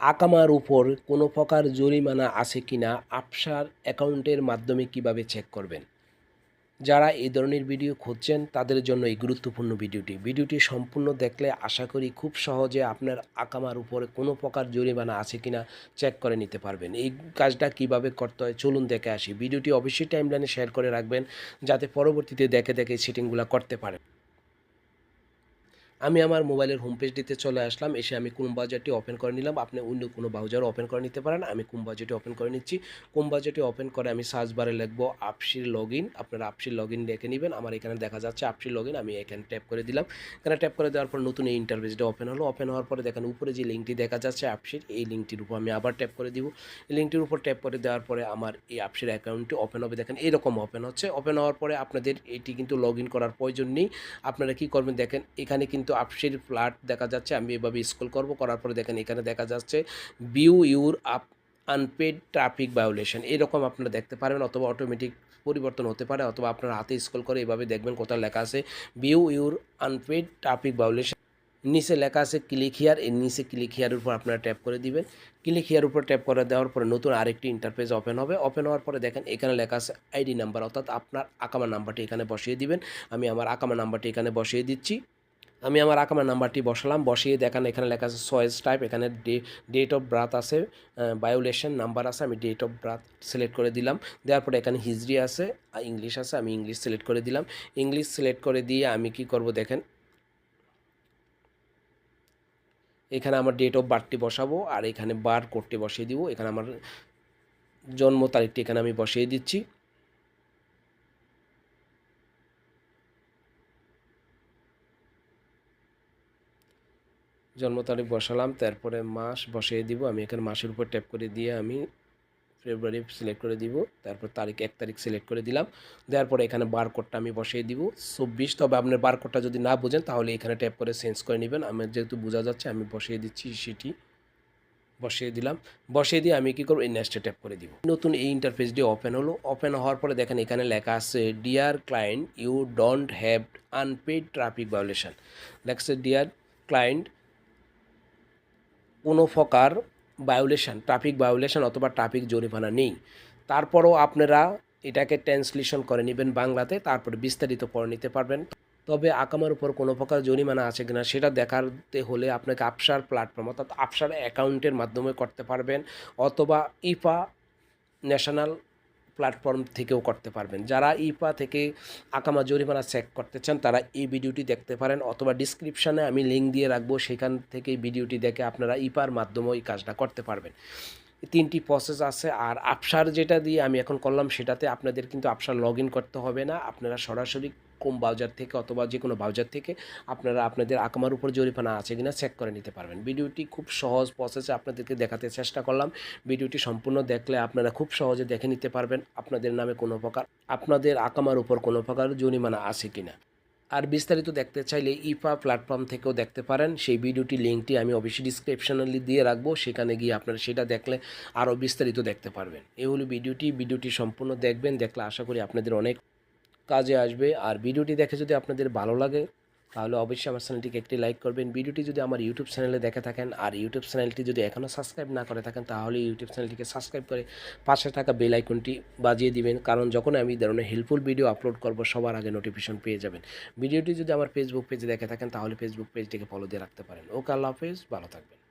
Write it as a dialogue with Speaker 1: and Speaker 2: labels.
Speaker 1: আকামার উপর কোনো প্রকার জরিমানা আছে কিনা আপসার অ্যাকাউন্টের মাধ্যমে কীভাবে চেক করবেন? যারা এই ধরনের ভিডিও খুঁজছেন, তাদের জন্য এই গুরুত্বপূর্ণ ভিডিওটি। ভিডিওটি সম্পূর্ণ দেখলে আশা করি খুব সহজে আপনার আকামার উপরে কোনো প্রকার জরিমানা আছে কিনা চেক করে নিতে পারবেন। এই কাজটা কীভাবে করতে হয়, চলুন দেখে আসি। ভিডিওটি অবশ্যই টাইমলাইনে শেয়ার করে রাখবেন, যাতে পরবর্তীতে দেখে দেখে সেটিংগুলো করতে পারেন। আমি আমার মোবাইলের হোম পেজটিতে চলে আসলাম, এসে আমি কোম বাজারটি ওপেন করে নিলাম, আপনি অন্য কোনো ব্রাউজারও ওপেন করে নিতে পারেন, আমি কোম বাজারটি ওপেন করে নিচ্ছি কোম বাজারটি ওপেন করে আমি সার্চ বারে লিখব আপসির লগ ইন আপনারা আপসির লগ ইন দেখে নেবেন, আমার এখানে দেখা যাচ্ছে আপসির লগ ইন আমি এখানে ট্যাপ করে দিলাম, এখানে ট্যাপ করে দেওয়ার পর নতুন এই ইন্টারভেসটা ওপেন হলো ওপেন হওয়ার পরে দেখেন উপরে যে লিঙ্কটি দেখা যাচ্ছে আপসির এই লিঙ্কটির উপর আমি আবার ট্যাপ করে দিব, এই লিঙ্কটির উপর ট্যাপ করে দেওয়ার পরে আমার এই আপসির অ্যাকাউন্টটি ওপেন হবে, দেখেন এরকম ওপেন হচ্ছে ওপেন হওয়ার পরে আপনাদের এটি কিন্তু লগ ইন করার প্রয়োজন নেই, আপনারা কি করবেন দেখেন, এখানে কিন্তু আপসির ফ্ল্যাট দেখা যাচ্ছে, আমি এভাবে স্কুল করব, করার পরে দেখেন এখানে দেখা যাচ্ছে view your up unpaid traffic violation এরকম আপনারা দেখতে পারেন অথবা অটোমেটিক পরিবর্তন হতে পারে অথবা আপনার হাতে স্কুল করে এভাবে দেখবেন কোথাও লেখা আছে view your unpaid traffic violation নিচে লেখা আছে ক্লিক হিয়ার এর নিচে ক্লিক হিয়ার উপর আপনারা ট্যাপ করে দিবেন। ক্লিক হিয়ার উপর ট্যাপ করে দেওয়ার পরে নতুন আরেকটি ইন্টারফেস ওপেন হবে। ওপেন হওয়ার পরে দেখেন এখানে লেখা আছে আইডি নাম্বার অর্থাৎ আপনার আকামা নাম্বারটি এখানে বসিয়ে দিবেন। আমি আমার আকামা নাম্বারটি এখানে বসিয়ে দিচ্ছি। আমি আমার আকামার নাম্বারটি বসালাম, বসিয়ে দেখান এখানে লেখা আছে সয়েজ টাইপ এখানে ডেট অফ বার্থ আছে বায়োলেশন নাম্বার আছে, আমি ডেট অফ ব্রাথ সিলেক্ট করে দিলাম। দেওয়ার পরে এখানে হিজড়ি আছে আর ইংলিশ আছে, আমি ইংলিশ সিলেক্ট করে দিলাম। ইংলিশ সিলেক্ট করে দিয়ে আমি কি করব দেখেন? এখানে আমার ডেট অফ বার্থটি বসাবো, আর এখানে বার কোডটি বসিয়ে দিব। এখানে আমার জন্ম তারিখটি এখানে আমি বসিয়ে দিচ্ছি। জন্ম তারিখ বসালাম, তারপরে মাস বসিয়ে দিব। আমি এখানে মাসের উপর ট্যাপ করে দিয়ে আমি ফেব্রুয়ারি সিলেক্ট করে দিব। তারপর তারিখ, এক তারিখ সিলেক্ট করে দিলাম। দেওয়ার পরে এখানে বারকোডটা আমি বসিয়ে দিব। চব্বিশ, তবে আপনার বারকোডটা যদি না বোঝেন, তাহলে এখানে ট্যাপ করে চেঞ্জ করে নেবেন। আমার যেহেতু বোঝা যাচ্ছে, আমি বসিয়ে দিচ্ছি সেটি বসিয়ে দিলাম। বসিয়ে দিয়ে আমি কী করব? এই নেক্সটে ট্যাপ করে দিব। নতুন এই ইন্টারফেসটি ওপেন হলো। ওপেন হওয়ার পরে দেখেন এখানে লেখা আছে dear client you don't have unpaid traffic violation লেখছে ডিয়ার ক্লায়েন্ট কোনো প্রকার ভায়োলেশন ট্রাফিক ভায়োলেশন অথবা ট্রাফিক জরিমানা নেই। তারপরও আপনারা এটাকে ট্রান্সলেশন করে নেবেন বাংলাতে, তারপরে বিস্তারিত পড়ে নিতে পারবেন। তবে আকামার উপর কোনো প্রকার জরিমানা আছে কি না সেটা দেখাতে হলে আপনাকে আপসার প্ল্যাটফর্ম অর্থাৎ আপসার অ্যাকাউন্টের মাধ্যমে করতে পারবেন। অথবা ইফা ন্যাশনাল প্ল্যাটফর্ম থেকেও করতে পারবেন। যারা ইপা থেকে আকামা জরিমানা চেক করতে চান, তারা এই ভিডিওটি দেখতে পারেন অথবা ডিসক্রিপশানে আমি লিঙ্ক দিয়ে রাখব, সেখান থেকে ভিডিওটি দেখে আপনারা ইপার মাধ্যমেও এই কাজটা করতে পারবেন। তিনটি প্রসেস আছে। আর আপসার যেটা দিয়ে আমি এখন করলাম, সেটাতে আপনাদের কিন্তু আপসার লগ করতে হবে না। আপনারা সরাসরি কোম ব্রাউজার থেকে অথবা যে কোনো ব্রাউজার থেকে আপনারা আপনাদের আকামার উপর জরিমানা আছে কিনা চেক করে নিতে পারবেন। ভিডিওটি খুব সহজ প্রসেসে আপনাদেরকে দেখাতে চেষ্টা করলাম। ভিডিওটি সম্পূর্ণ দেখলে আপনারা খুব সহজে দেখে নিতে পারবেন আপনাদের নামে কোনো প্রকার, আপনাদের আকামার উপর কোনো প্রকার জরিমানা আছে কিনা। আর বিস্তারিত দেখতে চাইলে ইফা প্ল্যাটফর্ম থেকেও দেখতে পারেন। সেই ভিডিওটি লিঙ্কটি আমি অবশ্যই ডিসক্রিপশনালি দিয়ে রাখব। সেখানে গিয়ে আপনারা সেটা দেখলে আরও বিস্তারিত দেখতে পারবেন। এই হলো ভিডিওটি। ভিডিওটি সম্পূর্ণ দেখবেন। দেখলে আশা করি আপনাদের অনেক কাজে আসবে। আর ভিডিওটি দেখে যদি আপনাদের ভালো লাগে তাহলে অবশ্যই আমার চ্যানেলটিকে একটি লাইক করবেন। ভিডিওটি যদি আমার ইউটিউব চ্যানেলে দেখে থাকেন আর ইউটিউব চ্যানেলটি যদি এখনও সাবস্ক্রাইব না করে থাকেন, তাহলে ইউটিউব চ্যানেলটিকে সাবস্ক্রাইব করে পাশে থাকা বেল আইকনটি বাজিয়ে দিবেন। কারণ যখন আমি ধরনের হেল্পফুল ভিডিও আপলোড করব, সবার আগে নোটিফিকেশন পেয়ে যাবেন। ভিডিওটি যদি আমার ফেসবুক পেজে দেখে থাকেন, তাহলে ফেসবুক পেজটিকে ফলো দিয়ে রাখতে পারেন। ওকে, আল্লাহ হাফেজ, ভালো থাকবেন।